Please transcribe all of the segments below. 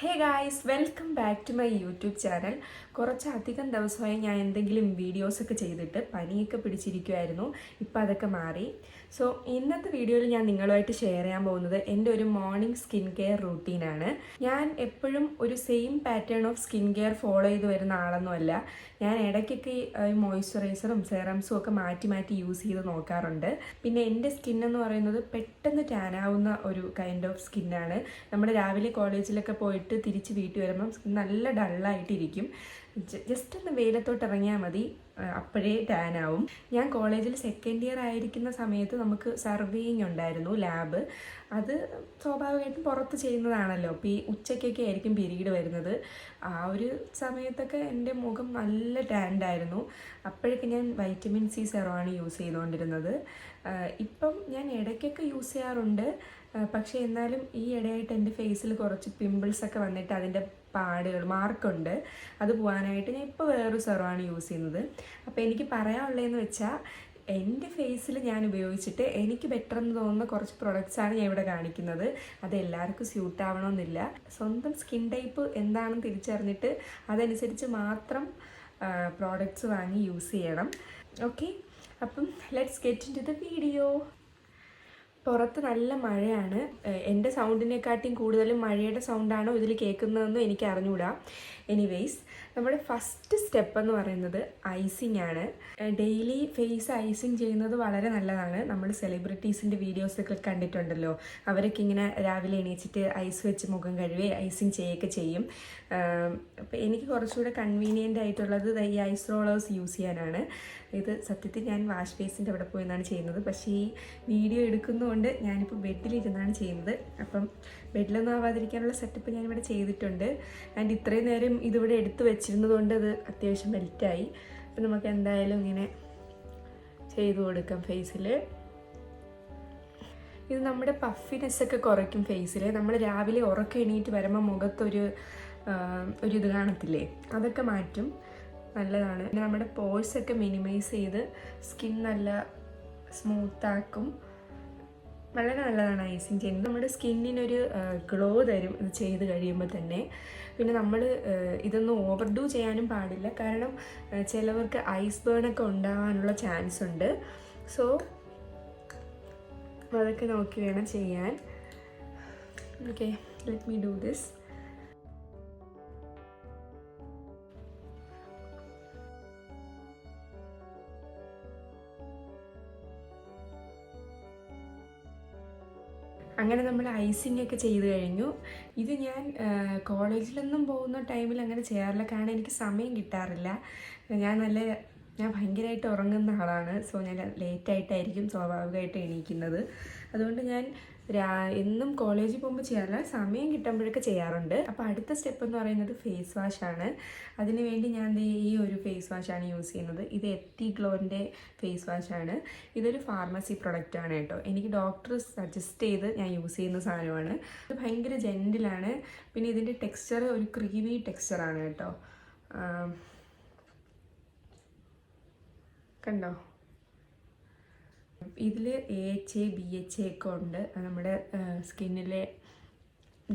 Hey guys welcome back to my YouTube channel കുറച്ചധികം ദിവസമായി ഞാൻ എന്തെങ്കിലും വീഡിയോസൊക്കെ ചെയ്തിട്ട് പനിയൊക്കെ പിടിച്ചിരിക്കുമായിരുന്നു ഇപ്പം അതൊക്കെ മാറി. സോ ഇന്നത്തെ വീഡിയോയിൽ ഞാൻ നിങ്ങളുമായിട്ട് ഷെയർ ചെയ്യാൻ പോകുന്നത് എന്റെ ഒരു മോർണിംഗ് സ്കിൻ കെയർ റൂട്ടീനാണ് ഞാൻ എപ്പോഴും ഒരു same pattern of skin care follow ചെയ്ത് വരുന്ന ആളൊന്നുമല്ല ഞാൻ ഇടയ്ക്കൊക്കെ ഈ മോയ്സ്ചറൈസറും സെറംസും ഒക്കെ മാറ്റി മാറ്റി യൂസ് ചെയ്ത് നോക്കാറുണ്ട്. പിന്നെ എന്റെ സ്കിൻ എന്ന് പറയുന്നത് പെട്ടെന്ന് ടാനാവുന്ന ഒരു കൈൻഡ് ഓഫ് സ്കിന്നാണ് നമ്മൾ രാവിലെ കോളേജിലൊക്കെ പോയിട്ട് തിരിച്ച് വീട്ടിൽ വരുമ്പം സ്കിൻ നല്ല ഡള്ളായിട്ടിരിക്കും. ജസ്റ്റ് ഒന്ന് വെയിലത്തോട്ട് ഇറങ്ങിയാൽ മതി. അപ്പോഴേ ടാൻ ആവും. ഞാൻ കോളേജിൽ സെക്കൻഡ് ഇയർ ആയിരിക്കുന്ന സമയത്ത് നമുക്ക് സർവേയിങ് ഉണ്ടായിരുന്നു ലാബ് അത് സ്വാഭാവികമായിട്ടും പുറത്ത് ചെയ്യുന്നതാണല്ലോ. അപ്പോൾ ഈ ഉച്ചയ്ക്കൊക്കെ ആയിരിക്കും പിരീഡ് വരുന്നത്. ആ ഒരു സമയത്തൊക്കെ എന്റെ മുഖം നല്ല ടാൻഡായിരുന്നു അപ്പോഴൊക്കെ ഞാൻ വൈറ്റമിൻ സി സെറോ ആണ് യൂസ് ചെയ്തുകൊണ്ടിരുന്നത് ഇപ്പം ഞാൻ ഇടയ്ക്കൊക്കെ യൂസ് ചെയ്യാറുണ്ട്. പക്ഷേ എന്നാലും ഈ ഇടയായിട്ട് എന്റെ ഫേസിൽ കുറച്ച് പിമ്പിൾസ് ഒക്കെ വന്നിട്ട് അതിന്റെ പാടുകൾ മാർക്കുണ്ട്. അത് പോകാനായിട്ട് ഞാൻ ഇപ്പോൾ വേറൊരു സെറമാണ് യൂസ് ചെയ്യുന്നത്. അപ്പോൾ എനിക്ക് പറയാനുള്ളതെന്ന് വെച്ചാൽ എന്റെ ഫേസിൽ ഞാൻ ഉപയോഗിച്ചിട്ട് എനിക്ക് ബെറ്റർ എന്ന് തോന്നുന്ന കുറച്ച് പ്രൊഡക്ട്സാണ് ഞാൻ ഇവിടെ കാണിക്കുന്നത്. അത് എല്ലാവർക്കും സ്യൂട്ട് ആവണമെന്നില്ല. സ്വന്തം സ്കിൻ ടൈപ്പ് എന്താണെന്ന് തിരിച്ചറിഞ്ഞിട്ട് അതനുസരിച്ച് മാത്രം പ്രോഡക്ട്സ് വാങ്ങി യൂസ് ചെയ്യണം. ഓക്കെ അപ്പം let's get into the video പുറത്ത് നല്ല മഴയാണ്. എന്റെ സൗണ്ടിനെക്കാട്ടിയും കൂടുതലും മഴയുടെ സൗണ്ടാണോ ഇതിൽ കേൾക്കുന്നതെന്നും എനിക്ക് അറിഞ്ഞുകൂടാ എനിവേയ്സ് നമ്മുടെ ഫസ്റ്റ് സ്റ്റെപ്പ് എന്ന് പറയുന്നത് ഐസിങ് ആണ്. ഡെയിലി ഫേസ് ഐസിങ് ചെയ്യുന്നത് വളരെ നല്ലതാണ്. നമ്മൾ സെലിബ്രിറ്റീസിന്റെ വീഡിയോസൊക്കെ കണ്ടിട്ടുണ്ടല്ലോ. അവരൊക്കെ ഇങ്ങനെ രാവിലെ എണീച്ചിട്ട് ഐസ് വെച്ച് മുഖം കഴുകി ഐസിങ് ചെയ്യുകയൊക്കെ ചെയ്യും. അപ്പോൾ എനിക്ക് കുറച്ചുകൂടെ കൺവീനിയന്റ് ആയിട്ടുള്ളത് ഈ ഐസ് റോളേഴ്സ് യൂസ് ചെയ്യാനാണ്. ഇത് സത്യത്തിൽ ഞാൻ വാഷ് ബേസിന്റെ അവിടെ പോയി എന്നാണ് ചെയ്യുന്നത്. പക്ഷേ ഈ വീഡിയോ എടുക്കുന്നതുകൊണ്ട് ഞാനിപ്പോൾ ബെഡിലിരുന്നാണ് ചെയ്യുന്നത്. അപ്പം ബെഡിലൊന്നും ആവാതിരിക്കാനുള്ള സെറ്റപ്പ് ഞാനിവിടെ ചെയ്തിട്ടുണ്ട്. ആൻഡ് ഇത്രയും നേരം ഇതിവിടെ എടുത്തു എടുത്ത് വെച്ചിരുന്നതുകൊണ്ട് അത് അത്യാവശ്യം മെൽറ്റായി. അപ്പം നമുക്ക് എന്തായാലും ഇങ്ങനെ ചെയ്തു കൊടുക്കാം ഫേസിൽ ഇത് നമ്മുടെ പഫിനെസ് ഒക്കെ കുറയ്ക്കും ഫേസിൽ നമ്മൾ രാവിലെ ഉറക്കം എണീറ്റ് വരുമ്പോൾ മുഖത്തൊരു ഒരു ഇത് കാണത്തില്ലേ? അതൊക്കെ മാറ്റും. നല്ലതാണ്. പിന്നെ നമ്മുടെ പോഴ്സൊക്കെ മിനിമൈസ് ചെയ്ത് സ്കിൻ നല്ല സ്മൂത്താക്കും വളരെ നല്ലതാണ് ഐസിങ് ചെയ്യുന്നത്. നമ്മുടെ സ്കിന്നിനൊരു ഗ്ലോ തരും ഇത് ചെയ്ത് കഴിയുമ്പോൾ തന്നെ. പിന്നെ നമ്മൾ ഇതൊന്നും ഓവർ ഡൂ ചെയ്യാനും പാടില്ല. കാരണം ചിലവർക്ക് ഐസ് ബേണൊക്കെ ഉണ്ടാകാനുള്ള ചാൻസ് ഉണ്ട്. സോ അതൊക്കെ നോക്കി വേണം ചെയ്യാൻ. Okay let me do this അങ്ങനെ നമ്മൾ ഐസിങ് ഒക്കെ ചെയ്ത് കഴിഞ്ഞു. ഇത് ഞാൻ കോളേജിലൊന്നും പോകുന്ന ടൈമിൽ അങ്ങനെ ചെയ്യാറില്ല. കാരണം എനിക്ക് സമയം കിട്ടാറില്ല. ഞാൻ നല്ല ഞാൻ ഭയങ്കരമായിട്ട് ഉറങ്ങുന്ന ആളാണ്. സോ ഞാൻ ലേറ്റായിട്ടായിരിക്കും സ്വാഭാവികമായിട്ട് എണീക്കുന്നത്. അതുകൊണ്ട് ഞാൻ എന്നും കോളേജിൽ പോകുമ്പോൾ ചെയ്യാറില്ല. സമയം കിട്ടുമ്പോഴൊക്കെ ചെയ്യാറുണ്ട്. അപ്പോൾ അടുത്ത സ്റ്റെപ്പ് എന്ന് പറയുന്നത് ഫേസ് വാഷാണ് ആണ്. അതിന് വേണ്ടി ഞാൻ ഈ ഒരു ഫേസ് വാഷാണ് യൂസ് ചെയ്യുന്നത്. ഇത് എത്തി ഗ്ലോന്റെ ഫേസ് വാഷാണ് ഇതൊരു ഫാർമസി പ്രൊഡക്റ്റ് ആണ് കേട്ടോ. എനിക്ക് ഡോക്ടർ സജസ്റ്റ് ചെയ്ത് ഞാൻ യൂസ് ചെയ്യുന്ന സാധനമാണ്. ഇത് ഭയങ്കര ജെന്റിലാണ് പിന്നെ ഇതിന്റെ ടെക്സ്ചർ ഒരു ക്രീമി ടെക്സ്ചറാണ് കേട്ടോ. കണ്ടോ? ഇതിൽ A H A B H A ഒക്കെ ഉണ്ട്. നമ്മുടെ സ്കിന്നിലെ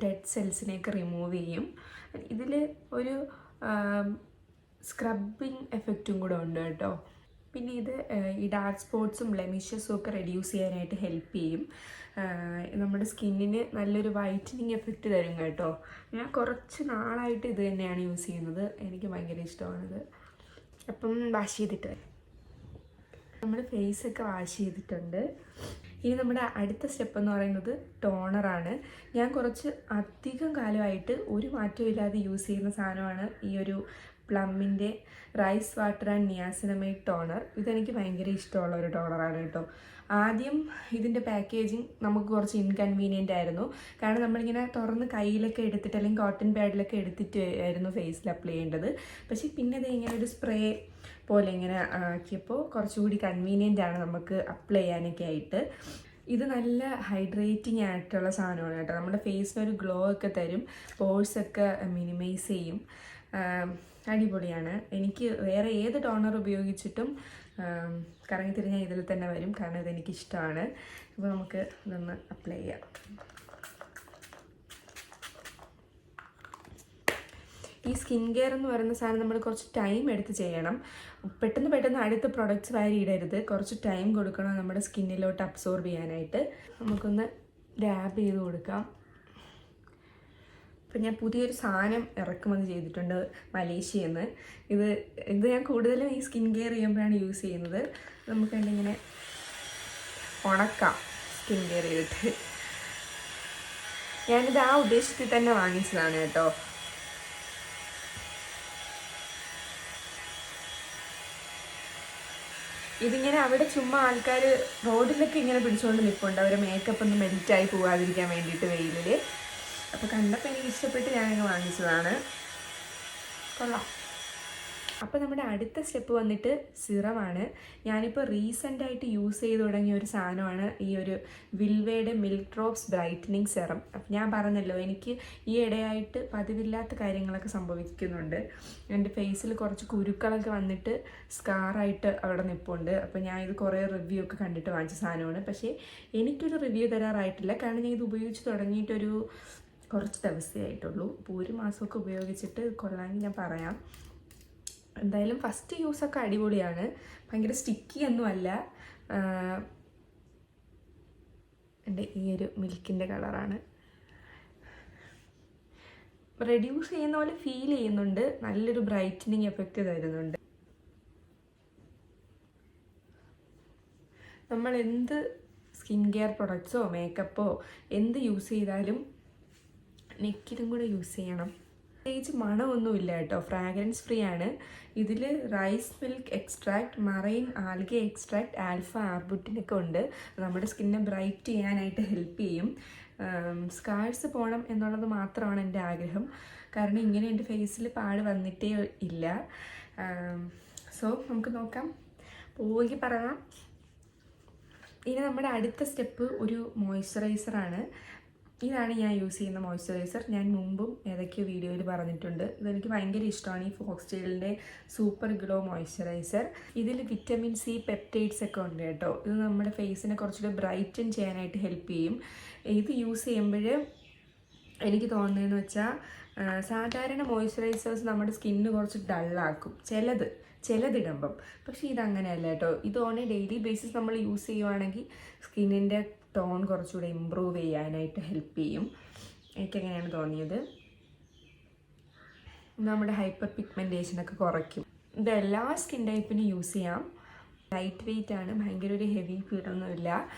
ഡെഡ് സെൽസിനെയൊക്കെ റിമൂവ് ചെയ്യും. ഇതിൽ ഒരു സ്ക്രബിങ് എഫക്റ്റും കൂടെ ഉണ്ട് കേട്ടോ. പിന്നെ ഇത് ഈ ഡാർക്ക് സ്പോട്ട്സും ബ്ലെമിഷസും ഒക്കെ റെഡ്യൂസ് ചെയ്യാനായിട്ട് ഹെൽപ്പ് ചെയ്യും. നമ്മുടെ സ്കിന്നിന് നല്ലൊരു വൈറ്റനിങ് എഫക്റ്റ് തരും കേട്ടോ. ഞാൻ കുറച്ച് നാളായിട്ട് ഇത് തന്നെയാണ് യൂസ് ചെയ്യുന്നത്. എനിക്ക് ഭയങ്കര ഇഷ്ടമാണിത്. അപ്പം വാഷ് ചെയ്തിട്ട്. നമ്മൾ ഫേസ് ഒക്കെ വാഷ് ചെയ്തിട്ടുണ്ട്. ഇനി നമ്മുടെ അടുത്ത സ്റ്റെപ്പ് എന്ന് പറയുന്നത് ടോണറാണ് ഞാൻ കുറച്ച് അധികം കാലമായിട്ട് ഒരു മാറ്റവും ഇല്ലാതെ യൂസ് ചെയ്യുന്ന സാധനമാണ് ഈ ഒരു പ്ലമ്മിന്റെ rice water and niacinamide toner. ഇതെനിക്ക് ഭയങ്കര ഇഷ്ടമുള്ള ഒരു ടോണറാണ് കേട്ടോ. ആദ്യം ഇതിന്റെ പാക്കേജിങ് നമുക്ക് കുറച്ച് ഇൻകൺവീനിയന്റ് ആയിരുന്നു. കാരണം നമ്മളിങ്ങനെ തുറന്ന് കയ്യിലൊക്കെ എടുത്തിട്ട് അല്ലെങ്കിൽ കോട്ടൺ പാഡിലൊക്കെ എടുത്തിട്ട് ആയിരുന്നു ഫേസിൽ അപ്ലൈ ചെയ്യേണ്ടത്. പക്ഷേ പിന്നെ ഇത് ഇങ്ങനെ ഒരു സ്പ്രേ പോലെ ഇങ്ങനെ ആക്കിയപ്പോൾ കുറച്ചുകൂടി കൺവീനിയന്റ് ആണ് നമുക്ക് അപ്ലൈ ചെയ്യാനൊക്കെ ആയിട്ട്. ഇത് നല്ല ഹൈഡ്രേറ്റിംഗ് ആയിട്ടുള്ള സാധനമാണ് കേട്ടോ. നമ്മുടെ ഫേസിനൊരു ഗ്ലോ ഒക്കെ തരും. പോഴ്സൊക്കെ മിനിമൈസ് ചെയ്യും. അടിപൊളിയാണ്. എനിക്ക് വേറെ ഏത് ടോണർ ഉപയോഗിച്ചിട്ടും കറങ്ങി തിരിഞ്ഞ ഇതിൽ തന്നെ വരും. കാരണം ഇതെനിക്ക് ഇഷ്ടമാണ് അപ്പോൾ നമുക്ക് ഇതൊന്ന് അപ്ലൈ ചെയ്യാം. ഈ സ്കിൻ കെയർ എന്ന് പറയുന്ന സാധനം നമ്മൾ കുറച്ച് ടൈം എടുത്ത് ചെയ്യണം. പെട്ടെന്ന് പെട്ടെന്ന് അടുത്ത പ്രൊഡക്റ്റ്സ് വാരി ഇടരുത്. കുറച്ച് ടൈം കൊടുക്കണം നമ്മുടെ സ്കിന്നിലോട്ട് അബ്സോർബ് ചെയ്യാനായിട്ട്. നമുക്കൊന്ന് ഡാബ് ചെയ്ത് കൊടുക്കാം. ഇപ്പം ഞാൻ പുതിയൊരു സാധനം ഇറക്കുമതി ചെയ്തിട്ടുണ്ട് മലേഷ്യയിൽ നിന്ന്. ഇത് ഇത് ഞാൻ കൂടുതലും ഈ സ്കിൻ കെയർ ചെയ്യുമ്പോഴാണ് യൂസ് ചെയ്യുന്നത്. നമുക്ക് ഇങ്ങനെ ഉണക്കാം സ്കിൻ കെയർ ചെയ്തിട്ട്. ഞാനിത് ആ ഉദ്ദേശത്തിൽ തന്നെ വാങ്ങിച്ചതാണ് കേട്ടോ. ഇതിങ്ങനെ അവിടെ ചുമ്മാ ആൾക്കാർ റോഡിലൊക്കെ ഇങ്ങനെ പിടിച്ചുകൊണ്ട് നിൽപ്പുണ്ട് അവരെ മേക്കപ്പ് ഒന്ന് മെൽറ്റായി പോകാതിരിക്കാൻ വേണ്ടിയിട്ട് വെയിലിൽ അപ്പോൾ കണ്ടപ്പോൾ എനിക്ക് ഇഷ്ടപ്പെട്ട് ഞാനങ്ങ് വാങ്ങിച്ചതാണ്. കൊള്ളാം. അപ്പോൾ നമ്മുടെ അടുത്ത സ്റ്റെപ്പ് വന്നിട്ട് സിറമാണ്. ഞാനിപ്പോൾ റീസെന്റായിട്ട് യൂസ് ചെയ്ത് തുടങ്ങിയ ഒരു സാധനമാണ് ഈ ഒരു വിൽവയുടെ മിൽക്ക് ഡ്രോപ്സ് ബ്രൈറ്റനിങ് സെറം. അപ്പം ഞാൻ പറഞ്ഞല്ലോ എനിക്ക് ഈ ഇടയായിട്ട് പതിവില്ലാത്ത കാര്യങ്ങളൊക്കെ സംഭവിക്കുന്നുണ്ട്. എന്റെ ഫേസിൽ കുറച്ച് കുരുക്കളൊക്കെ വന്നിട്ട് സ്കാറായിട്ട് അവിടെ നിൽപ്പുണ്ട് അപ്പോൾ ഞാൻ ഇത് കുറേ റിവ്യൂ ഒക്കെ കണ്ടിട്ട് വാങ്ങിച്ച സാധനമാണ്. പക്ഷേ എനിക്കൊരു റിവ്യൂ തരാറായിട്ടില്ല. കാരണം ഞാൻ ഇത് ഉപയോഗിച്ച് തുടങ്ങിയിട്ടൊരു കുറച്ച് ദിവസമേ ആയിട്ടുള്ളൂ. അപ്പോൾ ഒരു മാസമൊക്കെ ഉപയോഗിച്ചിട്ട് കൊള്ളാമെങ്കിൽ ഞാൻ പറയാം. എന്തായാലും ഫസ്റ്റ് യൂസൊക്കെ അടിപൊളിയാണ്. ഭയങ്കര സ്റ്റിക്കി ഒന്നും അല്ല. എന്റെ ഈ ഒരു മിൽക്കിന്റെ കളറാണ് റെഡ്യൂസ് ചെയ്യുന്ന പോലെ ഫീൽ ചെയ്യുന്നുണ്ട്. നല്ലൊരു ബ്രൈറ്റനിങ് എഫക്റ്റ് തരുന്നുണ്ട്. നമ്മൾ എന്ത് സ്കിൻ കെയർ പ്രൊഡക്ട്സോ മേക്കപ്പോ എന്ത് യൂസ് ചെയ്താലും നെക്കിലും കൂടെ യൂസ് ചെയ്യണം. പ്രത്യേകിച്ച് മണമൊന്നുമില്ല കേട്ടോ. ഫ്രാഗ്രൻസ് ഫ്രീ ആണ്. ഇതിൽ rice milk extract marine algae extract alpha ആർബുട്ടിനൊക്കെ ഉണ്ട്. നമ്മുടെ സ്കിന്നെ ബ്രൈറ്റ് ചെയ്യാനായിട്ട് ഹെൽപ്പ് ചെയ്യും. സ്കാഴ്സ് പോകണം എന്നുള്ളത് മാത്രമാണ് എന്റെ ആഗ്രഹം. കാരണം ഇങ്ങനെ എന്റെ ഫേസിൽ പാട് വന്നിട്ടേ ഇല്ല. സോ നമുക്ക് നോക്കാം. പോവുകയും പറയാം. ഇനി നമ്മുടെ അടുത്ത സ്റ്റെപ്പ് ഒരു മോയ്സ്ചറൈസറാണ് ഇതാണ് ഞാൻ യൂസ് ചെയ്യുന്ന മോയ്സ്ചറൈസർ. ഞാൻ മുമ്പും ഏതൊക്കെയോ വീഡിയോയിൽ പറഞ്ഞിട്ടുണ്ട്. ഇതെനിക്ക് ഭയങ്കര ഇഷ്ടമാണ് ഈ ഫോക്സ്റ്റൈലിന്റെ സൂപ്പർ ഗ്ലോ മോയ്സ്ചറൈസർ. ഇതിൽ വിറ്റമിൻ സി പെപ്റ്റൈഡ്സ് ഒക്കെ ഉണ്ട് കേട്ടോ. ഇത് നമ്മുടെ ഫേസിനെ കുറച്ചുകൂടി ബ്രൈറ്റൻ ചെയ്യാനായിട്ട് ഹെൽപ്പ് ചെയ്യും. ഇത് യൂസ് ചെയ്യുമ്പോൾ എനിക്ക് തോന്നുന്നതെന്ന് വെച്ചാൽ സാധാരണ മോയ്സ്ചറൈസേഴ്സ് നമ്മുടെ സ്കിന്ന് കുറച്ച് ഡള്ളാക്കും. ചിലത് ചിലതിടുമ്പം. പക്ഷേ ഇതങ്ങനെയല്ല കേട്ടോ. ഇത് ഓൺ ഡെയിലി ബേസിസ് നമ്മൾ യൂസ് ചെയ്യുവാണെങ്കിൽ സ്കിന്നിന്റെ ടോൺ കുറച്ചുകൂടെ ഇമ്പ്രൂവ് ചെയ്യാനായിട്ട് ഹെൽപ്പ് ചെയ്യും. എനിക്കങ്ങനെയാണ് തോന്നിയത്? നമ്മുടെ ഹൈപ്പർ പിഗ്മെന്റേഷനൊക്കെ കുറയ്ക്കും. ഇത് എല്ലാ സ്കിൻ ടൈപ്പിനും യൂസ് ചെയ്യാം. ലൈറ്റ് വെയിറ്റ് ആണ് ഭയങ്കര ഒരു ഹെവി ഫീലൊന്നുമില്ല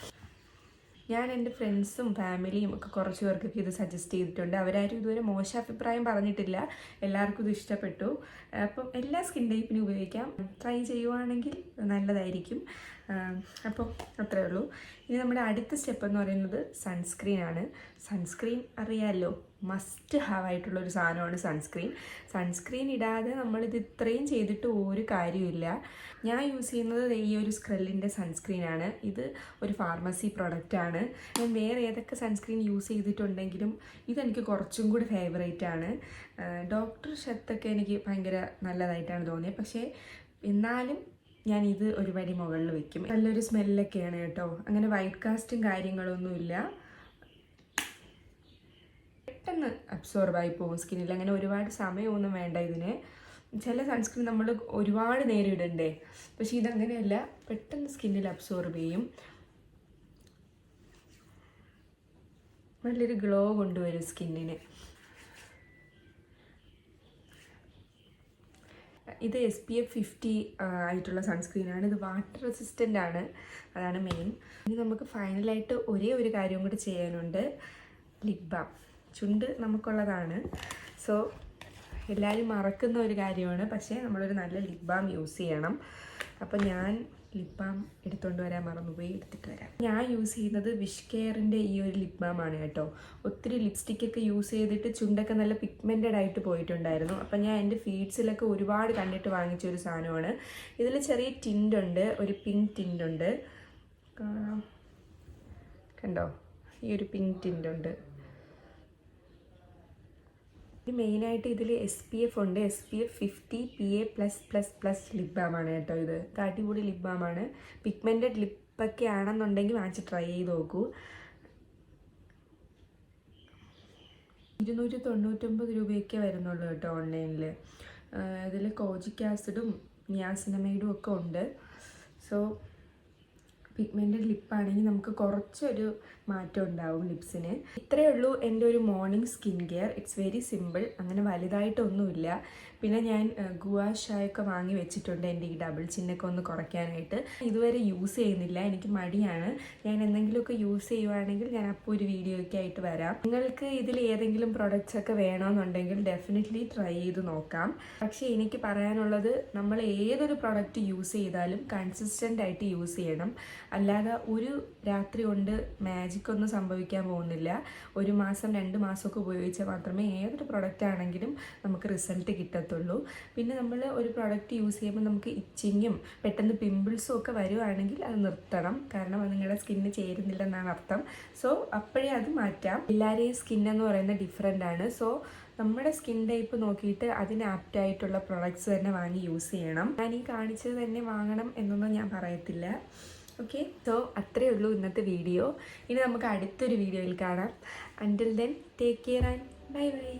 ഞാൻ എന്റെ ഫ്രണ്ട്സും ഫാമിലിയും ഒക്കെ കുറച്ച് പേർക്കൊക്കെ ഇത് സജസ്റ്റ് ചെയ്തിട്ടുണ്ട്. അവരാരും ഇതുവരെ മോശം അഭിപ്രായം പറഞ്ഞിട്ടില്ല. എല്ലാവർക്കും ഇത് ഇഷ്ടപ്പെട്ടു. അപ്പം എല്ലാ സ്കിൻ ടൈപ്പിനും ഉപയോഗിക്കാം. ട്രൈ ചെയ്യുവാണെങ്കിൽ നല്ലതായിരിക്കും. അപ്പോൾ അത്രേ ഉള്ളൂ. ഇനി നമ്മുടെ അടുത്ത സ്റ്റെപ്പ് എന്ന് പറയുന്നത് സൺസ്ക്രീൻ ആണ്. സൺസ്ക്രീൻ അറിയാമല്ലോ മസ്റ്റ് ഹാവ് ആയിട്ടുള്ളൊരു സാധനമാണ് സൺസ്ക്രീൻ സൺസ്ക്രീൻ ഇടാതെ നമ്മളിത് ഇത്രയും ചെയ്തിട്ട് ഒരു കാര്യമില്ല ഞാൻ യൂസ് ചെയ്യുന്നത് ഈ ഒരു സ്ക്രെല്ലിന്റെ സൺസ്ക്രീനാണ് ഇത് ഒരു ഫാർമസി പ്രൊഡക്റ്റാണ് ഞാൻ വേറെ ഏതൊക്കെ സൺസ്ക്രീൻ യൂസ് ചെയ്തിട്ടുണ്ടെങ്കിലും ഇതെനിക്ക് കുറച്ചും കൂടി ഫേവറേറ്റ് ആണ്. ഡോക്ടർ ഷെത്തൊക്കെ എനിക്ക് ഭയങ്കര നല്ലതായിട്ടാണ് തോന്നിയത് പക്ഷേ എന്നാലും ഞാൻ ഇത് ഒരു പടി മുകളിൽ വെക്കും. നല്ലൊരു സ്മെല്ലൊക്കെയാണ് കേട്ടോ. അങ്ങനെ വൈറ്റ് കാസ്റ്റും കാര്യങ്ങളൊന്നുമില്ല. പെട്ടെന്ന് അബ്സോർബായി പോകും സ്കിന്നിൽ അങ്ങനെ ഒരുപാട് സമയമൊന്നും വേണ്ട ഇതിന്. ചില സൺസ്ക്രീൻ നമ്മൾ ഒരുപാട് നേരം ഇടണ്ടേ? പക്ഷേ ഇതങ്ങനെയല്ല. പെട്ടെന്ന് സ്കിന്നിൽ അബ്സോർബ് ചെയ്യും. നല്ലൊരു ഗ്ലോ കൊണ്ടുവരും സ്കിന്നിന് ഇത് എസ് പി എഫ് ഫിഫ്റ്റി ആയിട്ടുള്ള സൺസ്ക്രീനാണ് ഇത് വാട്ടർ റെസിസ്റ്റന്റ് ആണ്. അതാണ് മെയിൻ ഇനി നമുക്ക് ഫൈനലായിട്ട് ഒരേ ഒരു കാര്യം കൂടി ചെയ്യാനുണ്ട്. ലിപ് ബാം ചുണ്ട് നമുക്കുള്ളതാണ്. സോ എല്ലാവരും മറക്കുന്ന ഒരു കാര്യമാണ്. പക്ഷേ നമ്മളൊരു നല്ല ലിപ് ബാം യൂസ് ചെയ്യണം. അപ്പോൾ ഞാൻ ലിപ് ബാം എടുത്തുകൊണ്ട് വരാൻ മറന്നുപോയി എടുത്തിട്ട് വരാം. ഞാൻ യൂസ് ചെയ്യുന്നത് വിഷ് കെയറിന്റെ ഈ ഒരു ലിപ് ബാം ആണ് കേട്ടോ. ഒത്തിരി ലിപ്സ്റ്റിക്കൊക്കെ യൂസ് ചെയ്തിട്ട് ചുണ്ടൊക്കെ നല്ല പിഗ്മെന്റഡ് ആയിട്ട് പോയിട്ടുണ്ടായിരുന്നു. അപ്പം ഞാൻ എന്റെ ഫീഡ്സിലൊക്കെ ഒരുപാട് കണ്ടിട്ട് വാങ്ങിച്ച ഒരു സാധനമാണ്. ഇതിൽ ചെറിയ ടിന്റ് ഉണ്ട് ഒരു പിങ്ക് ടിന്റ് ഉണ്ട്. കണ്ടോ? ഈ ഒരു പിങ്ക് ടിന്റ് ഉണ്ട്. ഇത് മെയിനായിട്ട് ഇതിൽ എസ് പി എഫ് ഉണ്ട്. S P F fifty P A plus plus plus lip ബാമാണ് കേട്ടോ ഇത്. അടിപൊളി ലിപ് ബാമാണ് പിഗ്മെന്റഡ് ലിപ്പൊക്കെ ആണെന്നുണ്ടെങ്കിൽ വാങ്ങിച്ച് ട്രൈ ചെയ്ത് നോക്കൂ. ഇരുന്നൂറ്റി തൊണ്ണൂറ്റൊമ്പത് രൂപയൊക്കെ വരുന്നുള്ളൂ കേട്ടോ ഓൺലൈനിൽ ഇതിൽ കോജിക് ആസിഡും നിയാസിനമൈഡും ഒക്കെ ഉണ്ട്. സോ പിഗ്മെന്റഡ് ലിപ്പാണെങ്കിൽ നമുക്ക് കുറച്ചൊരു മാറ്റം ഉണ്ടാവും ലിപ്സിന്. ഇത്രയേ ഉള്ളൂ എന്റെ ഒരു morning skin care it's very simple അങ്ങനെ വലുതായിട്ടൊന്നുമില്ല. പിന്നെ ഞാൻ ഗുവാഷായൊക്കെ വാങ്ങി വെച്ചിട്ടുണ്ട് എന്റെ ഈ ഡബിൾ ചിന്നൊക്കെ ഒന്ന് കുറയ്ക്കാനായിട്ട്. ഇതുവരെ യൂസ് ചെയ്യുന്നില്ല. എനിക്ക് മടിയാണ്. ഞാൻ എന്തെങ്കിലുമൊക്കെ യൂസ് ചെയ്യുവാണെങ്കിൽ ഞാൻ അപ്പോൾ ഒരു വീഡിയോ ഒക്കെ ആയിട്ട് വരാം. നിങ്ങൾക്ക് ഇതിൽ ഏതെങ്കിലും പ്രൊഡക്ട്സ് ഒക്കെ വേണമെന്നുണ്ടെങ്കിൽ ഡെഫിനറ്റ്ലി ട്രൈ ചെയ്ത് നോക്കാം. പക്ഷേ എനിക്ക് പറയാനുള്ളത് നമ്മൾ ഏതൊരു പ്രൊഡക്റ്റ് യൂസ് ചെയ്താലും കൺസിസ്റ്റന്റ് ആയിട്ട് യൂസ് ചെയ്യണം. അല്ലാതെ ഒരു രാത്രി കൊണ്ട് മാജിക് ഒന്നും സംഭവിക്കാൻ പോകുന്നില്ല. ഒരു മാസം രണ്ട് മാസമൊക്കെ ഉപയോഗിച്ചാൽ മാത്രമേ ഏതൊരു പ്രൊഡക്റ്റ് ആണെങ്കിലും നമുക്ക് റിസൾട്ട് കിട്ടത്തുള്ളൂ. പിന്നെ നമ്മൾ ഒരു പ്രൊഡക്റ്റ് യൂസ് ചെയ്യുമ്പോൾ നമുക്ക് ഇച്ചിങ്ങും പെട്ടെന്ന് പിമ്പിൾസും ഒക്കെ വരുവാണെങ്കിൽ അത് നിർത്തണം. കാരണം അത് നിങ്ങളുടെ സ്കിന്നിന് ചേരുന്നില്ലെന്നാണ് അർത്ഥം. സോ അപ്പോഴേ അത് മാറ്റാം. എല്ലാവരെയും സ്കിൻ എന്ന് പറയുന്നത് ഡിഫറെന്റ് ആണ്. സോ നമ്മുടെ സ്കിൻ ടൈപ്പ് നോക്കിയിട്ട് അതിന് ആപ്റ്റ് ആയിട്ടുള്ള പ്രൊഡക്ട്സ് തന്നെ വാങ്ങി യൂസ് ചെയ്യണം. ഞാൻ ഈ കാണിച്ചത് തന്നെ വാങ്ങണം എന്നൊന്നും ഞാൻ പറയത്തില്ല. ഓക്കെ സോ അത്രയേ ഉള്ളൂ ഇന്നത്തെ വീഡിയോ ഇനി നമുക്ക് അടുത്തൊരു വീഡിയോയിൽ കാണാം. Until then take care and bye bye